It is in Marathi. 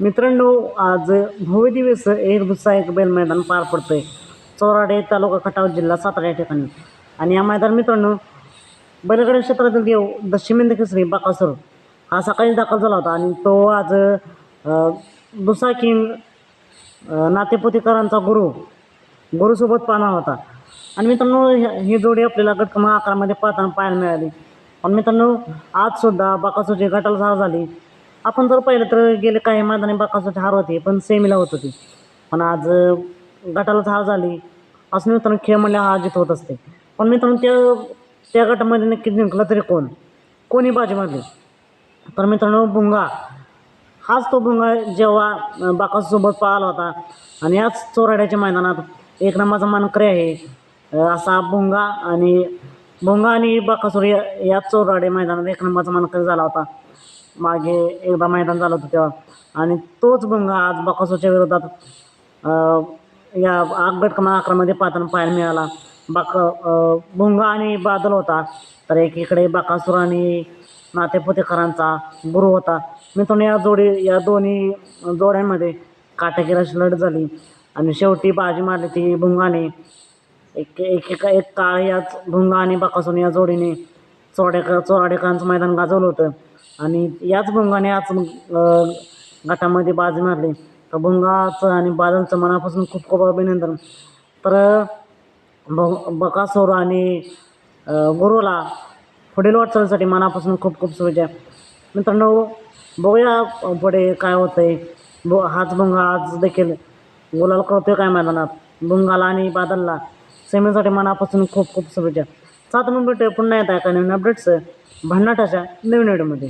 मित्रांनो आज भव्य दिवस एक एक बैल मैदान पार आहे चौराडे तालुका खटाव जिल्हा सातारा या ठिकाणी. आणि या मैदान मित्रांनो बैलगाडी क्षेत्रातील देव दक्षिमेंद्र केसरी बाकासूर हा सकाळी दाखल झाला होता. आणि तो आज अ, दुसरा किंग नातेपुतीकरांचा गुरु गुरुसोबत पाहणार होता. आणि मित्रांनो हे- ही जोडी आपल्याला गट क्रमांक अकरामध्ये पाहताना पाहायला मिळाली. पण मित्रांनो आजसुद्धा बाकासूरची गटाला झाली. आपण जर पाहिलं तर गेले काही मैदानी बाकासूरची हार होती पण सेमीला होत होती. पण आज गटालाच हार झाली. असं मित्रांनो खेळ म्हणल्या हार जित होत असते. पण मित्रांनो त्या त्या गटामध्ये नक्की जिंकलं तरी कोण? कोणी बाजी मारली तर मित्रांनो भुंगा. हाच तो भुंगा जेव्हा बाकासोबत पाहिला होता. आणि याच चोराड्याच्या मैदानात एक नंबरचा मानकरी आहे. असा भुंगा आणि भुंगा आणि बाकासूर या याच चोराडे मैदानात एक नंबरचा मानकरी झाला होता. मागे एकदा मैदान झालं होतं तेव्हा. आणि तोच भुंगा आज बाकासूरच्या विरोधात या आगगट क्रमांक अकरामध्ये पाहताना पाहायला मिळाला. बाक भुंगा आणि बादल होता. तर एकीकडे बाकासूर आणि नातेपुतेकरांचा गुरु होता. मिथून या जोडी या दोन्ही जोड्यांमध्ये काटाकीर अशी लढत झाली. आणि शेवटी बाजी मारली ती भुंगाने एक एक एक एक काळ याच भुंगा आणि बाकासूर या जोडीने चोराडेकर चोराडेकरांचं मैदान गाजवलं होतं. आणि याच भोंगाने आज गटामध्ये बाजी मारली. तर भुंगाचं आणि बादलचं मनापासून खूप खूप अभिनंदन. तर ब बकासोर आणि गुरुला पुढील वाटचालीसाठी मनापासून खूप खूप शुभेच्छा. मित्रांनो बघूया पुढे काय होतं आहे ब हाच भोंगा आज देखील गुलाल कळतोय काय मैदानात. भुंगाला आणि बादलला सेमीसाठी मनापासून खूप खूप शुभेच्छा. सात मग भेटूया पुन्हा येत आहे का? नवीन अपडेट्स भन्नाटाच्या नवीन व्हिडिओमध्ये